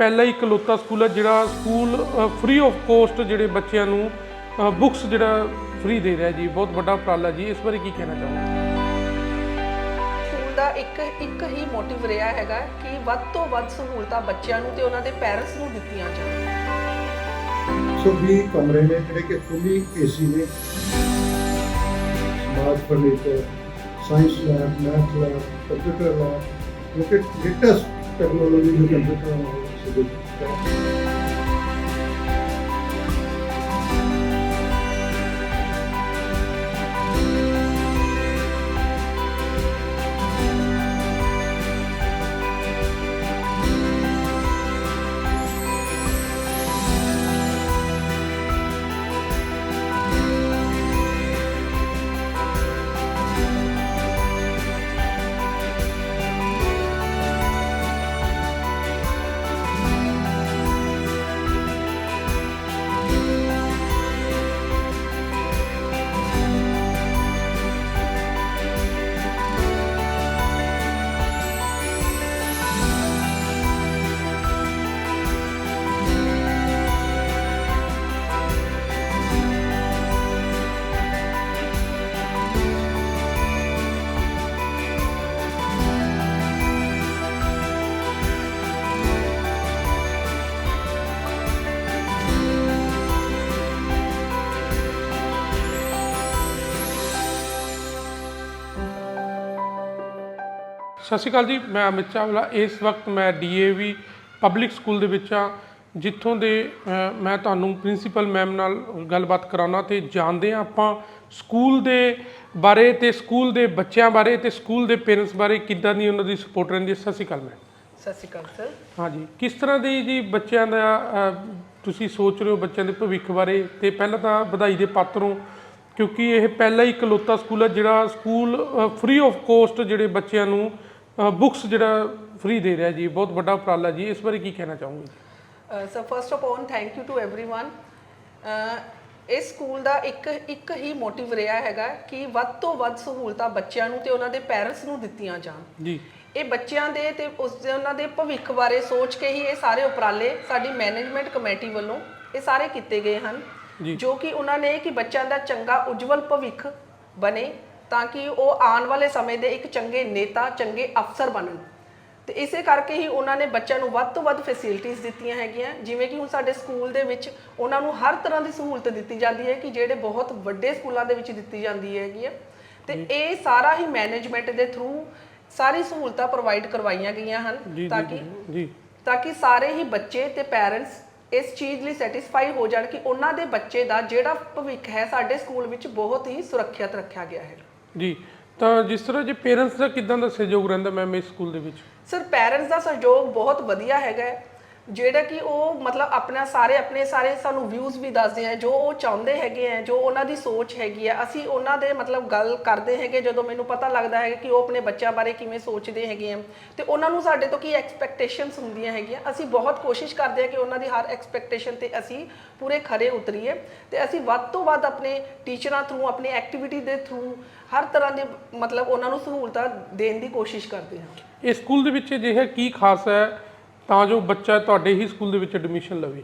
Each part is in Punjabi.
ਪਹਿਲਾ ਹੀ ਇਕਲੌਤਾ ਸਕੂਲ ਹੈ ਜਿਹੜਾ ਸਕੂਲ ਫ੍ਰੀ ਆਫ ਕੋਸਟ ਜਿਹੜੇ ਬੱਚਿਆਂ ਨੂੰ ਬੁੱਕਸ ਜਿਹੜਾ ਫ੍ਰੀ ਦੇ ਰਿਹਾ ਜੀ ਬਹੁਤ ਵੱਡਾ ਉਪਰਾਲਾ ਜੀ। ਇਸ ਬਾਰੇ ਕੀ ਕਹਿਣਾ ਚਾਹੋਗੇ? ਸਕੂਲ ਦਾ ਇੱਕ ਇੱਕ ਹੀ ਮੋਟਿਵ ਰਿਹਾ ਹੈਗਾ ਕਿ ਵੱਧ ਤੋਂ ਵੱਧ ਸਹੂਲਤਾਂ ਬੱਚਿਆਂ ਨੂੰ ਤੇ ਉਹਨਾਂ ਦੇ ਪੈਰੈਂਟਸ ਨੂੰ ਦਿੱਤੀਆਂ ਜਾਣ। ਸੋ ਵੀ ਕਮਰੇ ਨੇ ਜਿਹੜੇ ਕਿ ਫੁੱਲੀ ਏਸੀ ਨੇ smart furniture science lab math lab computer lab ਜੋ ਕਿ ਲੇਟੈਸਟ ਟੈਕਨੋਲੋਜੀ ਦੇ ਕੰਪਿਊਟਰ ਨਾਲ to the. ਸਤਿ ਸ਼੍ਰੀ ਅਕਾਲ ਜੀ ਮੈਂ ਅਮਿਤ ਚਾਵਲਾ। ਇਸ ਵਕਤ ਮੈਂ ਡੀਏਵੀ ਪਬਲਿਕ ਸਕੂਲ ਦੇ ਵਿੱਚ ਆ ਜਿੱਥੋਂ ਦੇ ਮੈਂ ਤੁਹਾਨੂੰ ਪ੍ਰਿੰਸੀਪਲ ਮੈਮ ਨਾਲ ਗੱਲਬਾਤ ਕਰਾਉਣਾ ਤੇ ਜਾਣਦੇ ਹਾਂ ਆਪਾਂ ਸਕੂਲ ਦੇ ਬਾਰੇ ਤੇ ਸਕੂਲ ਦੇ ਬੱਚਿਆਂ ਬਾਰੇ ਤੇ ਸਕੂਲ ਦੇ ਪੇਰੈਂਟਸ ਬਾਰੇ ਕਿੱਦਾਂ ਦੀ ਉਹਨਾਂ ਦੀ ਸਪੋਰਟ ਰਹਿੰਦੀ ਹੈ। ਸਤਿ ਸ਼੍ਰੀ ਅਕਾਲ ਮੈਮ ਸਤਿ ਸ਼੍ਰੀ ਅਕਾਲ ਸਰ ਹਾਂਜੀ ਕਿਸ ਤਰ੍ਹਾਂ ਦੀ ਜੀ ਬੱਚਿਆਂ ਦਾ ਤੁਸੀਂ ਸੋਚ ਰਹੇ ਹੋ ਬੱਚਿਆਂ ਦੇ ਭਵਿੱਖ ਬਾਰੇ? ਤੇ ਪਹਿਲਾਂ ਤਾਂ ਵਧਾਈ ਦੇ ਪਾਤਰ ਕਿਉਂਕਿ ਇਹ ਪਹਿਲਾ ਹੀ ਇਕਲੌਤਾ ਸਕੂਲ ਹੈ ਜਿਹੜਾ ਸਕੂਲ ਫ੍ਰੀ ਆਫ ਕੋਸਟ ਜਿਹੜੇ ਬੱਚਿਆਂ ਨੂੰ ਬੁੱਕਸ ਜਿਹੜਾ ਫ੍ਰੀ ਦੇ ਰਿਹਾ ਜੀ ਬਹੁਤ ਵੱਡਾ ਉਪਰਾਲਾ ਜੀ ਇਸ ਬਾਰੇ ਕੀ ਕਹਿਣਾ ਚਾਹੋਗੇ so first of all thank you to everyone ਇਸ ਸਕੂਲ ਦਾ ਇੱਕ ਇੱਕ ਹੀ ਮੋਟਿਵ ਰਿਹਾ ਹੈਗਾ ਕਿ ਵੱਧ ਤੋਂ ਵੱਧ ਸਹੂਲਤਾਂ ਬੱਚਿਆਂ ਨੂੰ ਤੇ ਉਹਨਾਂ ਦੇ ਪੈਰੈਂਟਸ ਨੂੰ ਦਿੱਤੀਆਂ ਜਾਣ ਜੀ ਇਹ ਬੱਚਿਆਂ ਦੇ ਤੇ ਉਸ ਦੇ ਉਹਨਾਂ ਦੇ ਭਵਿੱਖ ਬਾਰੇ ਸੋਚ ਕੇ ਹੀ ਇਹ ਸਾਰੇ ਉਪਰਾਲੇ ਸਾਡੀ ਮੈਨੇਜਮੈਂਟ ਕਮੇਟੀ ਵੱਲੋਂ ਇਹ ਸਾਰੇ ਕੀਤੇ ਗਏ ਹਨ ਜੀ। ਜੋ ਕਿ ਉਹਨਾਂ ਨੇ ਕਿ ਬੱਚਿਆਂ ਦਾ ਚੰਗਾ ਉਜਵਲ ਭਵਿੱਖ ਬਣੇ ਤਾਂ ਕਿ ਉਹ ਆਉਣ ਵਾਲੇ ਸਮੇਂ ਦੇ ਇੱਕ ਚੰਗੇ ਨੇਤਾ ਚੰਗੇ ਅਫਸਰ ਬਣਨ। ਤੇ ਇਸੇ ਕਰਕੇ ਹੀ ਉਹਨਾਂ ਨੇ ਬੱਚਿਆਂ ਨੂੰ ਵੱਧ ਤੋਂ ਵੱਧ ਫੈਸਿਲਿਟੀਆਂ ਦਿੱਤੀਆਂ ਹੈਗੀਆਂ। ਜਿਵੇਂ ਕਿ ਹੁਣ ਸਾਡੇ ਸਕੂਲ ਦੇ ਵਿੱਚ ਉਹਨਾਂ ਨੂੰ ਹਰ ਤਰ੍ਹਾਂ ਦੀ ਸਹੂਲਤ ਦਿੱਤੀ ਜਾਂਦੀ ਹੈ ਕਿ ਜਿਹੜੇ ਬਹੁਤ ਵੱਡੇ ਸਕੂਲਾਂ ਦੇ ਵਿੱਚ ਦਿੱਤੀ ਜਾਂਦੀ ਹੈਗੀ ਹੈ ਤੇ ਇਹ ਸਾਰਾ ਹੀ ਮੈਨੇਜਮੈਂਟ ਦੇ ਥਰੂ ਸਾਰੀ ਸਹੂਲਤਾਂ ਪ੍ਰੋਵਾਈਡ ਕਰਵਾਈਆਂ ਗਈਆਂ ਹਨ ਤਾਂ ਕਿ ਜੀ ਤਾਂ ਕਿ ਸਾਰੇ ਹੀ ਬੱਚੇ ਤੇ ਪੈਰੈਂਟਸ ਇਸ ਚੀਜ਼ ਲਈ ਸੈਟੀਸਫਾਈ ਹੋ ਜਾਣ ਕਿ ਉਹਨਾਂ ਦੇ ਬੱਚੇ ਦਾ ਜਿਹੜਾ ਭਵਿੱਖ ਹੈ ਸਾਡੇ ਸਕੂਲ ਵਿੱਚ ਬਹੁਤ ਹੀ ਸੁਰੱਖਿਅਤ ਰੱਖਿਆ ਗਿਆ ਹੈ। ਜੀ, ਤਾਂ ਜਿਸ ਤਰ੍ਹਾਂ ਜੇ ਪੇਰੈਂਟਸ ਦਾ ਕਿਦਾਂ ਦਾ ਸਹਿਯੋਗ ਰਹਿੰਦਾ ਮੈਮ ਇਸ ਸਕੂਲ ਦੇ ਵਿੱਚ? ਸਰ ਪੈਰੈਂਟਸ ਦਾ ਸਹਿਯੋਗ ਬਹੁਤ ਵਧੀਆ ਹੈਗਾ ਹੈ। ਜਿਹੜਾ ਕਿ ਉਹ ਮਤਲਬ ਆਪਣਾ ਸਾਰੇ ਆਪਣੇ ਸਾਰੇ ਸਾਨੂੰ ਵਿਊਜ਼ ਵੀ ਦੱਸਦੇ ਆ, ਜੋ ਉਹ ਚਾਹੁੰਦੇ ਹੈਗੇ ਆ, ਜੋ ਉਹਨਾਂ ਦੀ ਸੋਚ ਹੈਗੀ ਆ, ਅਸੀਂ ਉਹਨਾਂ ਦੇ ਮਤਲਬ ਗੱਲ ਕਰਦੇ ਹੈਗੇ, ਜਦੋਂ ਮੈਨੂੰ ਪਤਾ ਲੱਗਦਾ ਹੈ ਕਿ ਉਹ ਆਪਣੇ ਬੱਚਿਆਂ ਬਾਰੇ ਕਿਵੇਂ ਸੋਚਦੇ ਹੈਗੇ ਆ, ਤੇ ਉਹਨਾਂ ਨੂੰ ਸਾਡੇ ਤੋਂ ਕੀ ਐਕਸਪੈਕਟੇਸ਼ਨਸ ਹੁੰਦੀਆਂ ਹੈਗੀਆਂ, ਅਸੀਂ ਬਹੁਤ ਕੋਸ਼ਿਸ਼ ਕਰਦੇ ਆ ਕਿ ਉਹਨਾਂ ਦੀ ਹਰ ਐਕਸਪੈਕਟੇਸ਼ਨ ਤੇ ਅਸੀਂ ਪੂਰੇ ਖਰੇ ਉਤਰੀਏ, ਤੇ ਅਸੀਂ ਵੱਧ ਤੋਂ ਵੱਧ ਆਪਣੇ ਟੀਚਰਾਂ ਥਰੂ ਆਪਣੀ ਐਕਟੀਵਿਟੀ ਦੇ ਥਰੂ ਹਰ ਤਰ੍ਹਾਂ ਦੇ ਮਤਲਬ ਉਹਨਾਂ ਨੂੰ ਸਹੂਲਤਾਂ ਦੇਣ ਦੀ ਕੋਸ਼ਿਸ਼ ਕਰਦੇ ਹਾਂ। ਇਸ ਸਕੂਲ ਦੇ ਵਿੱਚ ਅਜਿਹਾ ਕੀ ਖਾਸ ਹੈ? ਤਾਂ ਜੋ ਬੱਚਾ ਤੁਹਾਡੇ ਹੀ ਸਕੂਲ ਦੇ ਵਿੱਚ ਐਡਮਿਸ਼ਨ ਲਵੇ।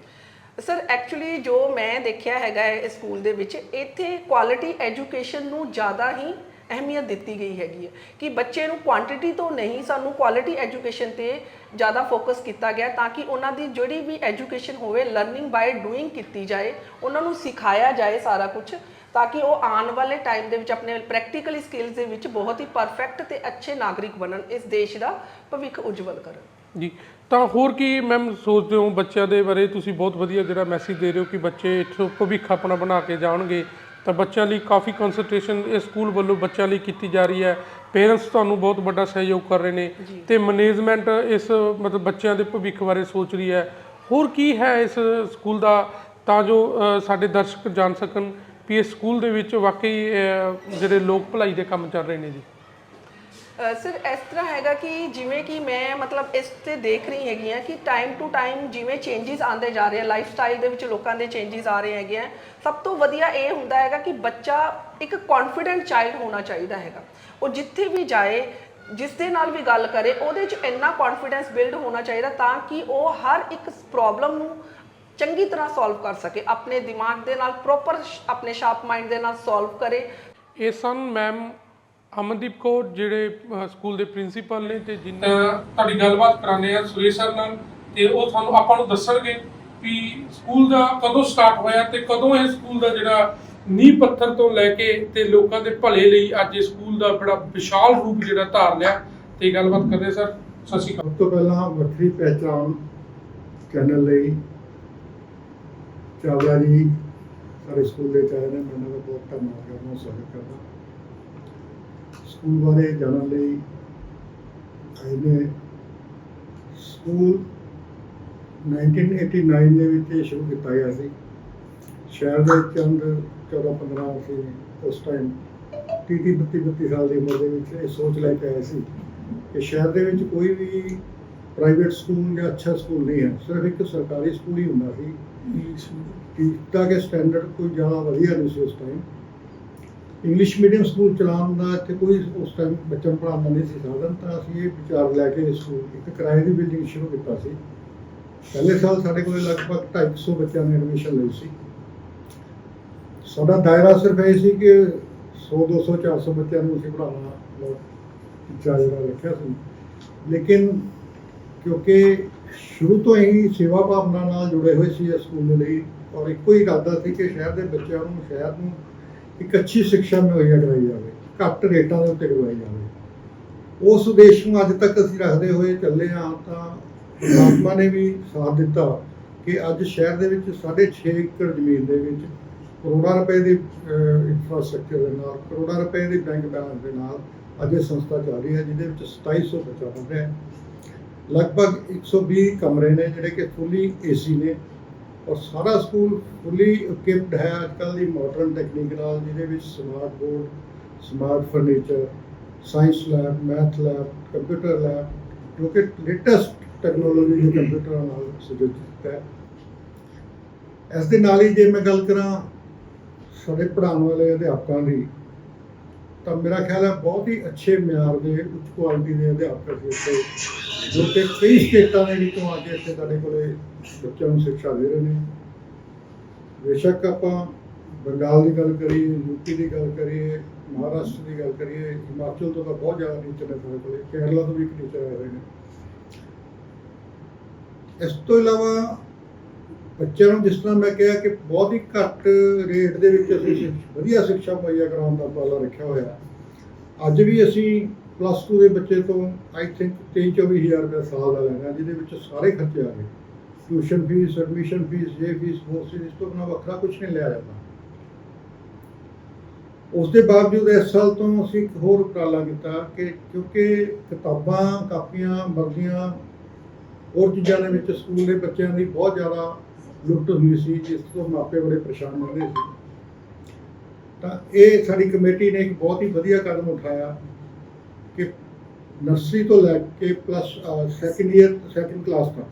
ਸਰ ਐਕਚੁਅਲੀ ਜੋ ਮੈਂ ਦੇਖਿਆ ਹੈਗਾ ਹੈ ਇਸ ਸਕੂਲ ਦੇ ਵਿੱਚ, ਇੱਥੇ ਕੁਆਲਿਟੀ ਐਜੂਕੇਸ਼ਨ ਨੂੰ ਜ਼ਿਆਦਾ ਹੀ ਅਹਿਮੀਅਤ ਦਿੱਤੀ ਗਈ ਹੈਗੀ ਹੈ ਕਿ ਬੱਚੇ ਨੂੰ ਕੁਆਂਟੀਟੀ ਤੋਂ ਨਹੀਂ ਸਾਨੂੰ ਕੁਆਲਿਟੀ ਐਜੂਕੇਸ਼ਨ ਤੇ ਜ਼ਿਆਦਾ ਫੋਕਸ ਕੀਤਾ ਗਿਆ ਤਾਂ ਕਿ ਉਹਨਾਂ ਦੀ ਜਿਹੜੀ ਵੀ ਐਜੂਕੇਸ਼ਨ ਹੋਵੇ ਲਰਨਿੰਗ ਬਾਈ ਡੂਇੰਗ ਕੀਤੀ ਜਾਏ, ਉਹਨਾਂ ਨੂੰ ਸਿਖਾਇਆ ਜਾਏ ਸਾਰਾ ਕੁਝ ਤਾਂ ਕਿ ਉਹ ਆਉਣ ਵਾਲੇ ਟਾਈਮ ਦੇ ਵਿੱਚ ਆਪਣੇ ਪ੍ਰੈਕਟੀਕਲ ਸਕਿੱਲਸ ਦੇ ਵਿੱਚ ਬਹੁਤ ਹੀ ਪਰਫੈਕਟ ਤੇ ਅੱਛੇ ਨਾਗਰਿਕ ਬਣਨ, ਇਸ ਦੇਸ਼ ਦਾ ਭਵਿੱਖ ਉਜਵਲ ਕਰਨ। ਜੀ। ਤਾਂ ਹੋਰ ਕੀ ਮੈਮ ਸੋਚਦੇ ਹੋ ਬੱਚਿਆਂ ਦੇ ਬਾਰੇ? ਤੁਸੀਂ ਬਹੁਤ ਵਧੀਆ ਜਿਹੜਾ ਮੈਸੇਜ ਦੇ ਰਹੇ ਹੋ ਕਿ ਬੱਚੇ ਇੱਥੋਂ ਭਵਿੱਖ ਆਪਣਾ ਬਣਾ ਕੇ ਜਾਣਗੇ। ਤਾਂ ਬੱਚਿਆਂ ਲਈ ਕਾਫੀ ਕਨਸੈਂਟਰੇਸ਼ਨ ਇਸ ਸਕੂਲ ਵੱਲੋਂ ਬੱਚਿਆਂ ਲਈ ਕੀਤੀ ਜਾ ਰਹੀ ਹੈ। ਪੇਰੈਂਟਸ ਤੁਹਾਨੂੰ ਬਹੁਤ ਵੱਡਾ ਸਹਿਯੋਗ ਕਰ ਰਹੇ ਨੇ ਤੇ ਮੈਨੇਜਮੈਂਟ ਇਸ ਮਤਲਬ ਬੱਚਿਆਂ ਦੇ ਭਵਿੱਖ ਬਾਰੇ ਸੋਚ ਰਹੀ ਹੈ। ਹੋਰ ਕੀ ਹੈ ਇਸ ਸਕੂਲ ਦਾ? ਤਾਂ ਜੋ ਸਾਡੇ ਦਰਸ਼ਕ ਜਾਣ ਸਕਣ ਵੀ ਇਸ ਸਕੂਲ ਦੇ ਵਿੱਚ ਵਾਕਈ ਜਿਹੜੇ ਲੋਕ ਭਲਾਈ ਦੇ ਕੰਮ ਚੱਲ ਰਹੇ ਨੇ ਜੀ। ਸਰ ਇਸ ਤਰ੍ਹਾਂ ਹੈਗਾ ਕਿ ਜਿਵੇਂ ਕਿ ਮੈਂ ਮਤਲਬ ਇਸ ਤੇ ਦੇਖ ਰਹੀ ਹੈਗੀ ਆ ਕਿ ਟਾਈਮ ਟੂ ਟਾਈਮ ਜਿਵੇਂ ਚੇਂਜਸ ਆਉਂਦੇ ਜਾ ਰਹੇ ਆ ਲਾਈਫ ਸਟਾਈਲ ਦੇ ਵਿੱਚ ਲੋਕਾਂ ਦੇ ਚੇਂਜਸ ਆ ਰਹੇ ਹੈਗੇ ਆ, ਸਭ ਤੋਂ ਵਧੀਆ ਇਹ ਹੁੰਦਾ ਹੈਗਾ ਕਿ ਬੱਚਾ ਇੱਕ ਕੌਨਫੀਡੈਂਟ ਚਾਈਲਡ ਹੋਣਾ ਚਾਹੀਦਾ ਹੈਗਾ। ਉਹ ਜਿੱਥੇ ਵੀ ਜਾਏ, ਜਿਸ ਦੇ ਨਾਲ ਵੀ ਗੱਲ ਕਰੇ, ਉਹਦੇ 'ਚ ਇੰਨਾ ਕੌਨਫੀਡੈਂਸ ਬਿਲਡ ਹੋਣਾ ਚਾਹੀਦਾ ਤਾਂ ਕਿ ਉਹ ਹਰ ਇੱਕ ਪ੍ਰੋਬਲਮ ਨੂੰ ਚੰਗੀ ਤਰ੍ਹਾਂ ਸੋਲਵ ਕਰ ਸਕੇ, ਆਪਣੇ ਦਿਮਾਗ ਦੇ ਨਾਲ ਪ੍ਰੋਪਰ ਆਪਣੇ ਸ਼ਾਰਪ ਮਾਈਂਡ ਦੇ ਨਾਲ ਸੋਲਵ ਕਰੇ। ਇਹ ਸਨ ਮੈਮ ਅਮਨਦੀਪ ਕੌਰ ਜਿਹੜੇ ਅਹ, ਸਕੂਲ ਦੇ ਪ੍ਰਿੰਸੀਪਲ ਨੇ ਤੇ ਜਿਨ੍ਹਾਂ ਤੁਹਾਡੀ ਗੱਲਬਾਤ ਕਰਾਣੇ ਆ ਸੁਰੇਸ਼ ਸਰ ਨਾਲ ਤੇ ਉਹ ਤੁਹਾਨੂੰ ਆਪਾਂ ਨੂੰ ਦੱਸਣਗੇ ਵੀ ਸਕੂਲ ਦਾ ਕਦੋਂ ਸਟਾਰਟ ਹੋਇਆ ਤੇ ਕਦੋਂ ਇਹ ਸਕੂਲ ਦਾ ਜਿਹੜਾ ਨੀਂਹ ਪੱਥਰ ਤੋਂ ਲੈ ਕੇ ਤੇ ਲੋਕਾਂ ਦੇ ਭਲੇ ਲਈ ਅੱਜ ਇਹ ਸਕੂਲ ਦਾ ਬੜਾ ਵਿਸ਼ਾਲ ਰੂਪ ਜਿਹੜਾ ਧਾਰ ਲਿਆ ਤੇ ਗੱਲਬਾਤ ਕਰਦੇ ਸਰ। ਸਤਿ ਸ਼੍ਰੀ ਅਕਾਲ। ਸਭ ਤੋਂ ਪਹਿਲਾਂ ਵੱਖਰੀ ਪਹਿਚਾਣ ਚੈਨਲ ਲਈ ਚਾਵਲਾ ਜੀ ਸਾਡੇ ਸਕੂਲ ਦੇ ਚਾਹੇ ਨੇ ਮੈਨੂੰ ਬਹੁਤ ਧੰਨਵਾਦ ਕਰਦਾ ਹਾਂ ਸਵਾਗਤ ਕਰਦਾ। ਸਕੂਲ ਬਾਰੇ ਜਾਣਨ ਲਈ ਆਏ ਨੇ। ਸਕੂਲ 1989 ਦੇ ਵਿੱਚ ਸ਼ੁਰੂ ਕੀਤਾ ਗਿਆ ਸੀ। ਸ਼ਹਿਰ ਦੇ ਚੰਦ 14 15 ਸੀ ਉਸ ਟਾਈਮ 30 32 32 ਸਾਲ ਦੀ ਉਮਰ ਦੇ ਵਿੱਚ ਇਹ ਸੋਚ ਲੈ ਕੇ ਆਏ ਸੀ ਕਿ ਸ਼ਹਿਰ ਦੇ ਵਿੱਚ ਕੋਈ ਵੀ ਪ੍ਰਾਈਵੇਟ ਸਕੂਲ ਜਾਂ ਅੱਛਾ ਸਕੂਲ ਨਹੀਂ ਹੈ। ਸਿਰਫ ਇੱਕ ਸਰਕਾਰੀ ਸਕੂਲ ਹੀ ਹੁੰਦਾ ਸੀ। ਕੀਤਾ ਕਿ ਸਟੈਂਡਰਡ ਕੋਈ ਜ਼ਿਆਦਾ ਵਧੀਆ ਨਹੀਂ ਸੀ ਉਸ ਟਾਈਮ ਇੰਗਲਿਸ਼ ਮੀਡੀਅਮ ਸਕੂਲ ਚਲਾਉਣ ਦਾ ਇੱਥੇ ਕੋਈ ਉਸ ਟਾਈਮ ਬੱਚਿਆਂ ਨੂੰ ਪੜ੍ਹਾਉਣ ਨਹੀਂ ਸੀ ਸਾਧਨ, ਤਾਂ ਅਸੀਂ ਇਹ ਵਿਚਾਰ ਲੈ ਕੇ ਸਕੂਲ ਇੱਕ ਕਿਰਾਏ ਦੀ ਬਿਲਡਿੰਗ ਸ਼ੁਰੂ ਕੀਤਾ ਸੀ। ਪਹਿਲੇ ਸਾਲ ਸਾਡੇ ਕੋਲ ਲਗਭਗ 250 ਬੱਚਿਆਂ ਨੇ ਐਡਮਿਸ਼ਨ ਲਈ ਸੀ। ਸਾਡਾ ਦਾਇਰਾ ਸਿਰਫ ਇਹ ਸੀ ਕਿ 100 200 400 ਬੱਚਿਆਂ ਨੂੰ ਅਸੀਂ ਪੜ੍ਹਾਉਣਾ ਬਹੁਤ ਚਾਹੀਦਾ ਰੱਖਿਆ ਸੀ। ਲੇਕਿਨ ਕਿਉਂਕਿ ਸ਼ੁਰੂ ਤੋਂ ਹੀ ਸੇਵਾ ਭਾਵਨਾ ਨਾਲ ਜੁੜੇ ਹੋਏ ਸੀ ਇਸ ਸਕੂਲ ਦੇ ਲਈ, ਔਰ ਇੱਕੋ ਹੀ ਇਰਾਦਾ ਸੀ ਕਿ ਸ਼ਹਿਰ ਦੇ ਬੱਚਿਆਂ ਨੂੰ, ਸ਼ਹਿਰ ਨੂੰ ਇੱਕ ਅੱਛੀ ਸਿੱਖਿਆ ਮੁਹੱਈਆ ਕਰਵਾਈ ਜਾਵੇ, ਘੱਟ ਰੇਟਾਂ ਦੇ ਉੱਤੇ ਕਰਵਾਈ ਜਾਵੇ। ਉਸ ਉਦੇਸ਼ ਨੂੰ ਅੱਜ ਤੱਕ ਅਸੀਂ ਰੱਖਦੇ ਹੋਏ ਚੱਲੇ ਹਾਂ ਤਾਂ ਪਰਮਾਤਮਾ ਨੇ ਵੀ ਸਾਥ ਦਿੱਤਾ ਕਿ ਅੱਜ ਸ਼ਹਿਰ ਦੇ ਵਿੱਚ 6.5 ਏਕੜ ਜ਼ਮੀਨ ਦੇ ਵਿੱਚ ਕਰੋੜਾਂ ਰੁਪਏ ਦੀ ਇਨਫਰਾਸਟ੍ਰਕਚਰ ਦੇ ਨਾਲ, ਕਰੋੜਾਂ ਰੁਪਏ ਦੀ ਬੈਂਕ ਬੈਲੈਂਸ ਦੇ ਨਾਲ ਅੱਜ ਇਹ ਸੰਸਥਾ ਚੱਲ ਰਹੀ ਹੈ, ਜਿਹਦੇ ਵਿੱਚ 2700 ਬੱਚਾ ਪੜ੍ਹ ਰਿਹਾ ਹੈ ਲਗਭਗ 120 ਕਮਰੇ ਨੇ ਜਿਹੜੇ ਕਿ ਫੁੱਲੀ ਏਸੀ ਨੇ। ਔਰ ਸਾਰਾ ਸਕੂਲ ਫੁੱਲੀ ਇਕਵਿਪਡ ਹੈ। ਅੱਜਕੱਲ੍ਹ ਦੀ ਮਾਡਰਨ ਟੈਕਨੀਕ ਨਾਲ ਜਿਹਦੇ ਵਿੱਚ smart board smart furniture science lab math lab computer lab ਜੋ ਕਿ ਲੇਟੈਸਟ ਟੈਕਨੋਲੋਜੀ ਦੇ ਕੰਪਿਊਟਰਾਂ ਨਾਲ ਸੁਜੱਜਿਤ ਹੈ। ਇਸ ਦੇ ਨਾਲ ਹੀ ਜੇ ਮੈਂ ਗੱਲ ਕਰਾਂ ਸਾਡੇ ਪੜ੍ਹਾਉਣ ਵਾਲੇ ਅਧਿਆਪਕਾਂ ਦੀ ਤਾਂ ਮੇਰਾ ਖਿਆਲ ਹੈ ਬਹੁਤ ਹੀ ਅੱਛੇ ਮਿਆਰ ਦੇ ਉੱਚ ਕੁਆਲਿਟੀ ਦੇ ਅਧਿਆਪਕ ਇੱਥੇ ਜੋ ਕਿ ਕਈ ਸਟੇਟਾਂ ਦੇ ਵਿੱਚੋਂ ਆ ਕੇ ਇੱਥੇ ਸਾਡੇ ਕੋਲੇ ਬੱਚਿਆਂ ਨੂੰ ਸਿੱਖਿਆ ਦੇ ਰਹੇ ਨੇ। ਬੇਸ਼ੱਕ ਆਪਾਂ ਬੰਗਾਲ ਦੀ ਗੱਲ ਕਰੀਏ ਯੂਪੀ ਦੀ ਗੱਲ ਕਰੀਏ, ਮਹਾਰਾਸ਼ਟਰ ਦੀ ਗੱਲ ਕਰੀਏ, ਹਿਮਾਚਲ ਤੋਂ ਤਾਂ ਬਹੁਤ ਜ਼ਿਆਦਾ ਟੀਚਰ ਨੇ ਸਾਡੇ ਕੋਲੇ, ਕੇਰਲਾ ਤੋਂ ਵੀ ਇੱਕ ਟੀਚਰ ਆਏ ਹੋਏ ਨੇ। ਇਸ ਤੋਂ ਇਲਾਵਾ ਬੱਚਿਆਂ ਨੂੰ ਜਿਸ ਤਰ੍ਹਾਂ ਮੈਂ ਕਿਹਾ ਕਿ ਬਹੁਤ ਹੀ ਘੱਟ ਰੇਟ ਦੇ ਵਿੱਚ ਅਸੀਂ ਵਧੀਆ ਸਿੱਖਿਆ ਮੁਹੱਈਆ ਕਰਾਉਣ ਦਾ ਉਪਰਾਲਾ ਰੱਖਿਆ ਹੋਇਆ। ਅੱਜ ਵੀ ਅਸੀਂ ਪਲੱਸ 2 ਦੇ ਬੱਚੇ ਤੋਂ ਆਈ ਥਿੰਕ 23 24 ਹਜ਼ਾਰ ਰੁਪਏ ਸਾਲ ਦਾ ਲੈਣਾ, ਜਿਹਦੇ ਵਿੱਚ ਸਾਰੇ ਖਰਚੇ ਆ ਗਏ। ਟਿਊਸ਼ਨ ਫੀਸ ਐਡਮਿਸ਼ਨ ਫੀਸ ਜੇ ਫੀਸ ਹੋਰ ਫੀਸ ਇਸ ਤੋਂ ਬਿਨਾਂ ਵੱਖਰਾ ਕੁਝ ਨਹੀਂ ਲਿਆ ਜਾਂਦਾ। ਉਸ ਦੇ ਬਾਵਜੂਦ ਇਸ ਸਾਲ ਤੋਂ ਅਸੀਂ ਇੱਕ ਹੋਰ ਉਪਰਾਲਾ ਕੀਤਾ ਕਿ ਕਿਉਂਕਿ ਕਿਤਾਬਾਂ, ਕਾਪੀਆਂ, ਵਰਦੀਆਂ ਹੋਰ ਚੀਜ਼ਾਂ ਦੇ ਵਿੱਚ ਸਕੂਲ ਦੇ ਬੱਚਿਆਂ ਦੀ ਬਹੁਤ ਜ਼ਿਆਦਾ ਲੁੱਟ ਹੋਈ ਸੀ, ਜਿਸ ਤੋਂ ਮਾਪੇ ਬੜੇ ਪਰੇਸ਼ਾਨ ਹੁੰਦੇ ਸੀ। ਤਾਂ ਇਹ ਸਾਡੀ ਕਮੇਟੀ ਨੇ ਇੱਕ ਬਹੁਤ ਹੀ ਵਧੀਆ ਕਦਮ ਉਠਾਇਆ ਕਿ ਨਰਸਰੀ ਤੋਂ ਲੈ ਕੇ plus second year second class ਤੱਕ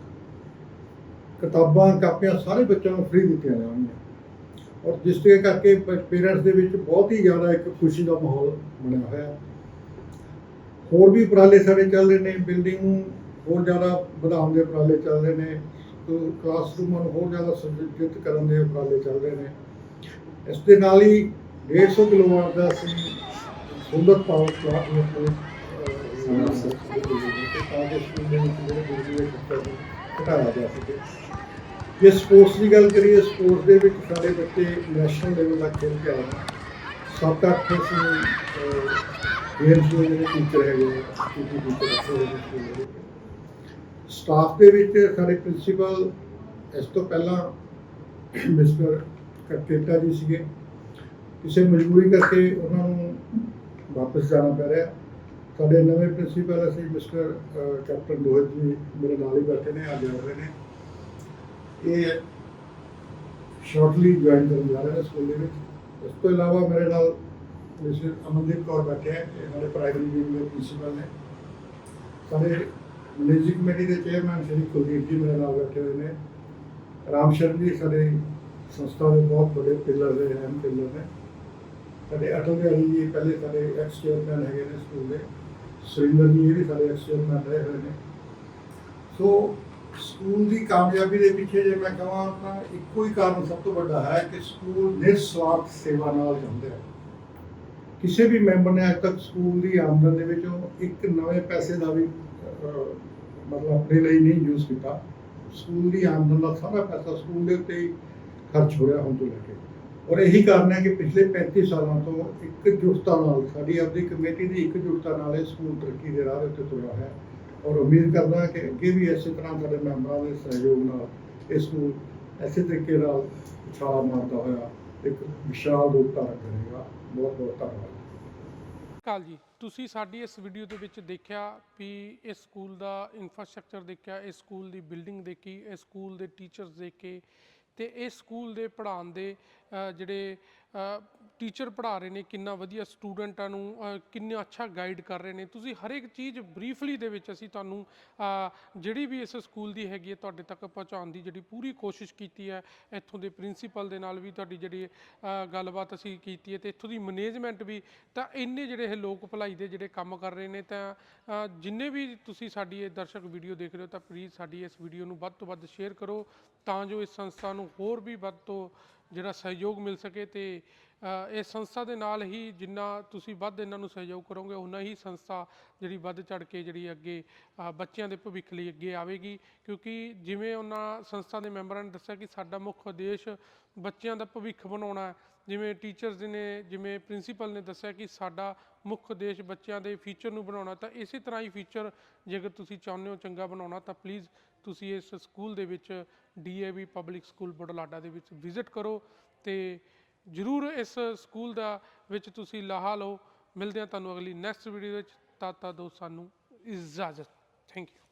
ਕਿਤਾਬਾਂ, ਕਾਪੀਆਂ ਸਾਰੇ ਬੱਚਿਆਂ ਨੂੰ ਫ੍ਰੀ ਦਿੱਤੀਆਂ ਜਾਣਗੀਆਂ। ਔਰ ਜਿਸ ਦੇ ਕਰਕੇ ਪੇਰੈਂਟਸ ਦੇ ਵਿੱਚ ਬਹੁਤ ਹੀ ਜ਼ਿਆਦਾ ਇੱਕ ਖੁਸ਼ੀ ਦਾ ਮਾਹੌਲ ਬਣਿਆ ਹੋਇਆ। ਹੋਰ ਵੀ ਉਪਰਾਲੇ ਸਾਡੇ ਚੱਲ ਰਹੇ ਨੇ ਬਿਲਡਿੰਗ ਨੂੰ ਹੋਰ ਜ਼ਿਆਦਾ ਵਧਾਉਣ ਦੇ ਉਪਰਾਲੇ ਚੱਲ ਰਹੇ ਨੇ। ਕਲਾਸਰੂਮਾਂ ਨੂੰ ਹੋਰ ਜ਼ਿਆਦਾ ਸੁਰੱਖਿਅਤ ਕਰਨ ਦੇ ਉਪਰਾਲੇ ਚੱਲ ਰਹੇ ਨੇ। ਇਸ ਦੇ ਨਾਲ ਹੀ 150 ਕਿਲੋਵਾਟ ਦਾ ਅਸੀਂ ਸੋਲਰ ਪਾਵਰ ਪਲਾਂਟ ਨੂੰ ਘਟਾਇਆ ਜਾ ਸਕੇ ਜੇ ਸਪੋਰਟਸ ਦੀ ਗੱਲ ਕਰੀਏ ਸਪੋਰਟਸ ਦੇ ਵਿੱਚ ਸਾਡੇ ਬੱਚੇ ਨੈਸ਼ਨਲ ਲੈਵਲ ਤੱਕ ਖੇਡ ਕੇ ਆਏ ਸੱਤ ਅੱਠ ਅਸੀਂ ਗੇਮਸ ਦੇ ਜਿਹੜੇ ਟੀਚਰ ਹੈਗੇ ਨੇ ਟੀਚਰ ਰੱਖੇ ਹੋਏ ਨੇ ਸਕੂਲ ਦੇ ਵਿੱਚ ਸਟਾਫ ਦੇ ਵਿੱਚ ਸਾਡੇ ਪ੍ਰਿੰਸੀਪਲ ਇਸ ਤੋਂ ਪਹਿਲਾਂ ਮਿਸਟਰ ਕਟੇਟਾ ਜੀ ਸੀਗੇ। ਕਿਸੇ ਮਜਬੂਰੀ ਕਰਕੇ ਉਹਨਾਂ ਨੂੰ ਵਾਪਸ ਜਾਣਾ ਪੈ ਰਿਹਾ। ਸਾਡੇ ਨਵੇਂ ਪ੍ਰਿੰਸੀਪਲ ਅਸੀਂ ਮਿਸਟਰ ਕੈਪਟਨ ਰੋਹਿਤ ਜੀ ਮੇਰੇ ਨਾਲ ਹੀ ਬੈਠੇ ਨੇ, ਅੱਜ ਆ ਰਹੇ ਨੇ। ਇਹ ਸ਼ਾਰਟਲੀ ਜੁਆਇਨ ਕਰਨ ਜਾ ਰਹੇ ਨੇ ਸਕੂਲ ਦੇ ਵਿੱਚ। ਇਸ ਤੋਂ ਇਲਾਵਾ ਮੇਰੇ ਨਾਲ ਮਿਸਟਰ ਅਮਨਦੀਪ ਕੌਰ ਬੈਠੇ ਹੈ ਇਹ ਸਾਡੇ ਪ੍ਰਾਇਮਰੀ ਦੇ ਪ੍ਰਿੰਸੀਪਲ ਨੇ। ਸਾਡੇ ਮਿਊਜ਼ਿਕ ਕਮੇਟੀ ਦੇ ਚੇਅਰਮੈਨ ਸ਼੍ਰੀ ਕੁਲਦੀਪ ਜੀ ਮੇਰੇ ਨਾਲ ਬੈਠੇ ਹੋਏ ਨੇ। ਰਾਮ ਸ਼ਰਨ ਜੀ ਸਾਡੇ ਸੰਸਥਾ ਦੇ ਬਹੁਤ ਵੱਡੇ ਪਿਲਰ ਦੇ, ਅਹਿਮ ਪਿਲਰ ਨੇ। ਸਾਡੇ ਅਟਲ ਬਿਹਾਰੀ ਜੀ ਪਹਿਲੇ ਸਾਡੇ ਐਕਸ ਚੇਅਰਮੈਨ ਹੈਗੇ ਨੇ ਸਕੂਲ ਦੇ। ਸੁਰਿੰਦਰ ਜੀ ਇਹ ਵੀ ਸਾਡੇ ਐਕਸਚੇਂਜਮੈਨ ਰਹੇ ਹੋਏ ਨੇ। ਸੋ ਸਕੂਲ ਦੀ ਕਾਮਯਾਬੀ ਦੇ ਪਿੱਛੇ ਜੇ ਮੈਂ ਕਹਾਂ ਤਾਂ ਇੱਕੋ ਹੀ ਕਾਰਨ ਸਭ ਤੋਂ ਵੱਡਾ ਹੈ ਕਿ ਸਕੂਲ ਨਿਰਸਵਾਰਥ ਸੇਵਾ ਨਾਲ ਜਾਂਦੇ ਹੈ ਕਿਸੇ ਵੀ ਮੈਂਬਰ ਨੇ ਅੱਜ ਤੱਕ ਸਕੂਲ ਦੀ ਆਮਦਨ ਦੇ ਵਿੱਚੋਂ ਇੱਕ ਨਵੇਂ ਪੈਸੇ ਦਾ ਵੀ ਮਤਲਬ ਆਪਣੇ ਲਈ ਨਹੀਂ ਯੂਜ਼ ਕੀਤਾ। ਸਕੂਲ ਦੀ ਆਮਦਨ ਦਾ ਸਾਰਾ ਪੈਸਾ ਸਕੂਲ ਦੇ ਉੱਤੇ ਹੀ ਖਰਚ ਹੋ ਰਿਹਾ ਹੁਣ ਤੋਂ ਲੈ ਕੇ। ਔਰ ਇਹੀ ਕਾਰਨ ਹੈ ਕਿ ਪਿਛਲੇ 35 ਸਾਲਾਂ ਤੋਂ ਇੱਕ ਇਕਜੁੱਟਤਾ ਨਾਲ, ਸਾਡੀ ਆਪਦੀ ਕਮੇਟੀ ਦੀ ਇਕਜੁੱਟਤਾ ਨਾਲ ਇਹ ਸਕੂਲ ਤਰੱਕੀ ਦੇ ਰਾਹ ਦੇ ਉੱਤੇ ਤੁਰਿਆ ਹੈ। ਔਰ ਉਮੀਦ ਕਰਦਾ ਕਿ ਅੱਗੇ ਵੀ ਇਸੇ ਤਰ੍ਹਾਂ ਸਾਡੇ ਮੈਂਬਰਾਂ ਦੇ ਸਹਿਯੋਗ ਨਾਲ ਇਹ ਸਕੂਲ ਇਸੇ ਤਰੀਕੇ ਨਾਲ ਛਾਲਾ ਮਾਰਦਾ ਹੋਇਆ ਇੱਕ ਵਿਸ਼ਾਲ ਰੂਪ ਧਾਰਨ ਕਰੇਗਾ। ਬਹੁਤ ਬਹੁਤ ਧੰਨਵਾਦ। ਕਾਲ ਜੀ। ਤੁਸੀਂ ਸਾਡੀ ਇਸ ਵੀਡੀਓ ਦੇ ਵਿੱਚ ਦੇਖਿਆ ਵੀ ਇਸ ਸਕੂਲ ਦਾ ਇਨਫਰਾਸਟ੍ਰਕਚਰ ਦੇਖਿਆ, ਇਸ ਸਕੂਲ ਦੀ ਬਿਲਡਿੰਗ ਦੇਖੀ, ਇਸ ਸਕੂਲ ਦੇ ਟੀਚਰਸ ਦੇਖੇ ਤੇ ਇਸ ਸਕੂਲ ਦੇ ਪੜ੍ਹਾਉਣ ਦੇ ਜਿਹੜੇ ਟੀਚਰ ਪੜ੍ਹਾ ਰਹੇ ਨੇ, ਕਿੰਨਾ ਵਧੀਆ ਸਟੂਡੈਂਟਾਂ ਨੂੰ ਕਿੰਨਾ ਅੱਛਾ ਗਾਈਡ ਕਰ ਰਹੇ ਨੇ। ਤੁਸੀਂ ਹਰ ਇੱਕ ਚੀਜ਼ ਬਰੀਫਲੀ ਦੇ ਵਿੱਚ ਅਸੀਂ ਤੁਹਾਨੂੰ ਜਿਹੜੀ ਵੀ ਇਸ ਸਕੂਲ ਦੀ ਹੈਗੀ ਹੈ, ਤੁਹਾਡੇ ਤੱਕ ਪਹੁੰਚਾਉਣ ਦੀ ਜਿਹੜੀ ਪੂਰੀ ਕੋਸ਼ਿਸ਼ ਕੀਤੀ ਹੈ, ਇੱਥੋਂ ਦੇ ਪ੍ਰਿੰਸੀਪਲ ਦੇ ਨਾਲ ਵੀ ਤੁਹਾਡੀ ਜਿਹੜੀ ਗੱਲਬਾਤ ਅਸੀਂ ਕੀਤੀ ਹੈ ਤੇ ਇੱਥੋਂ ਦੀ ਮੈਨੇਜਮੈਂਟ ਵੀ, ਤਾਂ ਇੰਨੇ ਜਿਹੜੇ ਇਹ ਲੋਕ ਭਲਾਈ ਦੇ ਜਿਹੜੇ ਕੰਮ ਕਰ ਰਹੇ ਨੇ, ਤਾਂ ਜਿੰਨੇ ਵੀ ਤੁਸੀਂ ਸਾਡੀ ਇਹ ਦਰਸ਼ਕ ਵੀਡੀਓ ਦੇਖ ਰਹੇ ਹੋ, ਤਾਂ ਪਲੀਜ਼ ਸਾਡੀ ਇਸ ਵੀਡੀਓ ਨੂੰ ਵੱਧ ਤੋਂ ਵੱਧ ਸ਼ੇਅਰ ਕਰੋ, ਤਾਂ ਜੋ ਇਸ ਸੰਸਥਾ ਨੂੰ ਹੋਰ ਵੀ ਵੱਧ ਤੋਂ ਜਿਹੜਾ ਸਹਿਯੋਗ ਮਿਲ ਸਕੇ ਤੇ ਅ, ਇਸ ਸੰਸਥਾ ਦੇ ਨਾਲ ਹੀ ਜਿੰਨਾ ਤੁਸੀਂ ਵੱਧ ਇਹਨਾਂ ਨੂੰ ਸਹਿਯੋਗ ਕਰੋਗੇ ਉਨਾ ਹੀ ਸੰਸਥਾ ਜਿਹੜੀ ਵੱਧ ਚੜ ਕੇ ਜਿਹੜੀ ਅੱਗੇ ਬੱਚਿਆਂ ਦੇ ਭਵਿੱਖ ਲਈ ਅੱਗੇ ਆਵੇਗੀ। ਕਿਉਂਕਿ ਜਿਵੇਂ ਉਹਨਾਂ ਸੰਸਥਾ ਦੇ ਮੈਂਬਰਾਂ ਨੇ ਦੱਸਿਆ ਕਿ ਸਾਡਾ ਮੁੱਖ ਉਦੇਸ਼ ਬੱਚਿਆਂ ਦਾ ਭਵਿੱਖ ਬਣਾਉਣਾ ਜਿਵੇਂ ਟੀਚਰਸ ਨੇ, ਜਿਵੇਂ ਪ੍ਰਿੰਸੀਪਲ ਨੇ ਦੱਸਿਆ ਕਿ ਸਾਡਾ ਮੁੱਖ ਉਦੇਸ਼ ਬੱਚਿਆਂ ਦੇ ਫਿਊਚਰ ਨੂੰ ਬਣਾਉਣਾ, ਤਾਂ ਇਸੇ ਤਰ੍ਹਾਂ ਹੀ ਫਿਊਚਰ ਜੇਕਰ ਤੁਸੀਂ ਚਾਹੁੰਦੇ ਹੋ ਚੰਗਾ ਬਣਾਉਣਾ, ਤਾਂ ਪਲੀਜ਼ ਤੁਸੀਂ ਇਸ ਸਕੂਲ ਦੇ ਵਿੱਚ ਡੀਏਵੀ ਪਬਲਿਕ ਸਕੂਲ ਬੁਢਲਾਡਾ ਦੇ ਵਿੱਚ ਵਿਜ਼ਿਟ ਕਰੋ ਤੇ ਜਰੂਰ ਇਸ ਸਕੂਲ ਦਾ ਵਿੱਚ ਤੁਸੀਂ ਲਾਹਾ ਲਓ। ਮਿਲਦੇ ਹਾਂ ਤੁਹਾਨੂੰ ਅਗਲੀ ਨੈਕਸਟ ਵੀਡੀਓ ਵਿੱਚ। ਤਦ ਤੱਕ ਦੋ ਸਾਨੂੰ ਇਜਾਜ਼ਤ। Thank you